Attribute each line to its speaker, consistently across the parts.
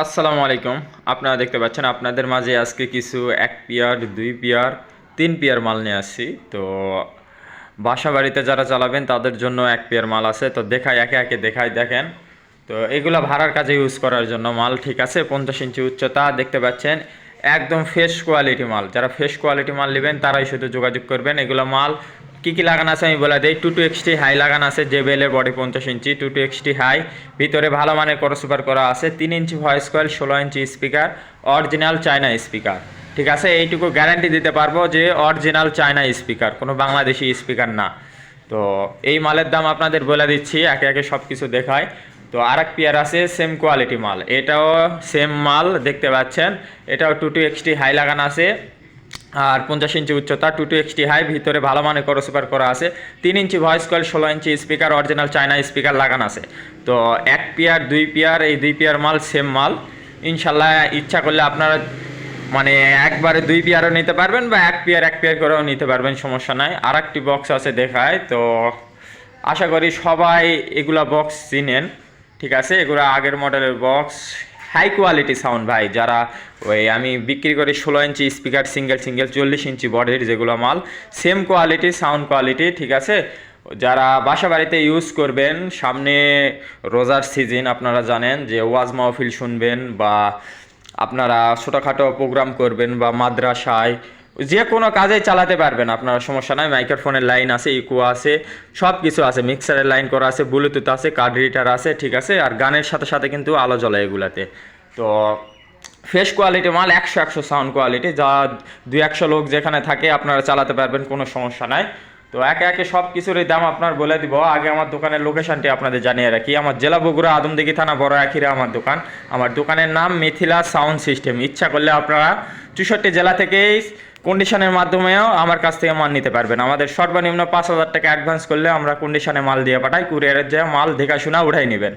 Speaker 1: আসসালামু আলাইকুম। আপনারা দেখতে পাচ্ছেন, আপনাদের মাঝে আজকে কিছু এক পিয়ার, দুই পিয়ার, তিন পিয়ার মাল নিয়ে আসছি। তো বাসা বাড়িতে যারা চালাবেন, তাদের জন্য এক পিয়ার মাল আছে। তো দেখাই, একে একে দেখাই, দেখেন। তো এগুলা ভাড়ার কাজে ইউজ করার জন্য মাল ঠিক আছে, পঞ্চাশ ইঞ্চি উচ্চতা, দেখতে পাচ্ছেন, একদম ফ্রেশ কোয়ালিটি মাল। যারা ফ্রেশ কোয়ালিটি মাল নেবেন, তারাই শুধু যোগাযোগ করবেন। এগুলো মাল কি কি লাগানো আছে আমি বলে দিই। টু টু এক্সটি হাই লাগানো আছে জেবেলের বডি পঞ্চাশ inch two two X T high ভিতরে ভালো মানের করসুপার করা আছে, তিন ইঞ্চি ভয়েস কয়েল ষোলো inch speaker original China speaker ঠিক আছে? এইটুকু গ্যারান্টি দিতে পারব যে অরিজিনাল চায়না স্পিকার কোনো বাংলাদেশি স্পিকার না। তো এই মালের দাম আপনাদের বলে দিচ্ছি, একে একে সব কিছু দেখায়। তো আর এক পেয়ার আছে সেম কোয়ালিটি মাল। এটাও সেম মাল, দেখতে পাচ্ছেন। এটাও টু টু এক্সটি হাই লাগানো আছে। আর পঞ্চাশ ইঞ্চি উচ্চতা টু টু এক্সটি হাই ভিতরে ভালো করো সুপার করা আছে। তিন ইঞ্চি ভয়েস কয়েল ষোলো inch speaker original China speaker লাগানো আছে। তো এক পেয়ার, দুই পেয়ার, এই দুই পেয়ার মাল সেম মাল। ইনশাল্লাহ ইচ্ছা করলে আপনারা মানে একবারে দুই পেয়ারও নিতে পারবেন বা এক পেয়ার এক পেয়ার করেও নিতে পারবেন, সমস্যা নাই। আর একটি বক্স আছে দেখায়, তো আশা করি সবাই এগুলা বক্স চিনেন, ঠিক আছে? এগুলো আগের মডেলের বক্স হাই কোয়ালিটি সাউন্ড ভাই, যারা ওই আমি বিক্রি করি ষোলো ইঞ্চি স্পিকার, সিঙ্গেল সিঙ্গেল, চল্লিশ ইঞ্চি বডির যেগুলো মাল, সেম কোয়ালিটি, সাউন্ড কোয়ালিটি, ঠিক আছে? যারা বাসা বাড়িতে ইউজ করবেন, সামনে রোজার সিজন আপনারা জানেন যে ওয়াজ মাহফিল শুনবেন বা আপনারা ছোটোখাটো প্রোগ্রাম করবেন বা মাদ্রাসায় যে কোনো কাজে চালাতে পারবেন, আপনার সমস্যা নাই। মাইক্রোফোনের লাইন আছে, ইকো আছে সব কিছু আছে। মিক্সারের লাইন করা আছে, ব্লুটুথ আছে, কার্ড রিডার আছে, ঠিক আছে? আর গানের সাথে সাথে কিন্তু আলো জ্বলে এগুলাতে। তো ফ্রেশ কোয়ালিটি মাল, একশো একশো সাউন্ড কোয়ালিটি। যা দুই একশো লোক যেখানে থাকে, আপনারা চালাতে পারবেন, কোনো সমস্যা নাই। তো একে একে সব কিছুরই দাম আপনার বলে দিব। আগে আমার দোকানের লোকেশনটি আপনাদের জানিয়ে রাখি। আমার জেলা বগুড়া আদমদিঘি থানা, বড় আখিরা আমার দোকান। আমার দোকানের নাম মিথিলা সাউন্ড সিস্টেম। ইচ্ছা করলে আপনারা চৌষট্টি জেলা থেকেই কন্ডিশনের মাধ্যমেও আমার কাছ থেকে মাল নিতে পারবেন। আমাদের সর্বনিম্ন পাঁচ হাজার টাকা অ্যাডভান্স করলে আমরা কন্ডিশনে মাল দিয়ে পাঠাই কুরিয়ারের যে মাল দেখাশোনা উঠাই নেবেন।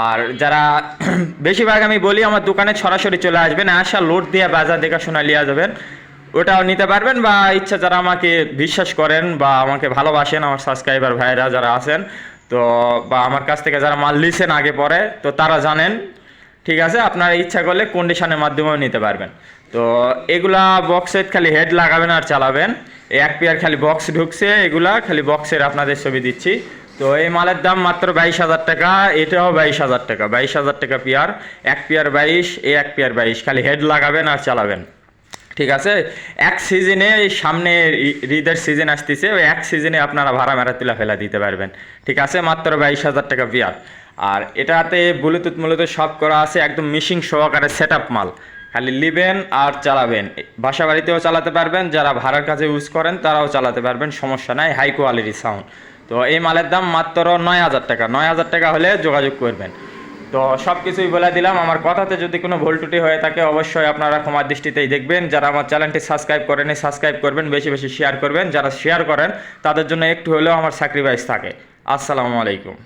Speaker 1: আর যারা বেশিরভাগ আমি বলি, আমার দোকানে সরাসরি চলে আসবেন, আসা লোড দিয়ে বাজার দেখাশোনা নিয়ে যাবেন। ওটাও নিতে পারবেন বা ইচ্ছা যারা আমাকে বিশ্বাস করেন বা আমাকে ভালোবাসেন, আমার সাবস্ক্রাইবার ভাইরা যারা আছেন, তো বা আমার কাছ থেকে যারা মাল লিছেন আগে পরে, তো তারা জানেন, ঠিক আছে? আপনারা ইচ্ছা করলে কন্ডিশনের মাধ্যমেও নিতে পারবেন। তো এগুলা বক্সের খালি হেড লাগাবেন আর চালাবেন। এক পেয়ার খালি বক্স ঢুকছে, এগুলা খালি বক্সের আপনাদের ছবি দিচ্ছি। তো এই মালের দাম মাত্র বাইশ হাজার টাকা, এটাও বাইশ হাজার টাকা। বাইশ হাজার টাকা পেয়ার এক পেয়ার বাইশ এ এক পেয়ার বাইশ। খালি হেড লাগাবেন আর চালাবেন। ঠিক আছে? এক সিজনে সামনে ঈদের সিজন আসতেছে, ওই এক সিজনে আপনারা ভাড়া মেরা তুলা ফেলা দিতে পারবেন। ঠিক আছে? মাত্র বাইশ হাজার টাকা পেয়ার আর এটাতে ব্লুটুথ মূলত সব করা আছে, একদম মিশিং সহকারে সেট মাল। খালি লিবেন আর চালাবেন। বাসা বাড়িতেও চালাতে পারবেন, যারা ভাড়ার কাজে ইউজ করেন তারাও চালাতে পারবেন, সমস্যা নাই হাই কোয়ালিটি সাউন্ড তো এই মালের দাম মাত্র নয় হাজার টাকা, নয় হাজার টাকা হলে যোগাযোগ করবেন। তো সব কিছুই বলে দিলাম, আমার কথাতে যদি কোনো ভুল ত্রুটি হয়ে থাকে অবশ্যই আপনারা ক্ষমার দৃষ্টিতেই দেখবেন। যারা আমার চ্যানেলটি সাবস্ক্রাইব করেনি সাবস্ক্রাইব করবেন, বেশি বেশি শেয়ার করবেন। যারা শেয়ার করেন, তাদের জন্য একটু হলেও আমার স্যাক্রিফাইস থাকে। আসসালামু আলাইকুম।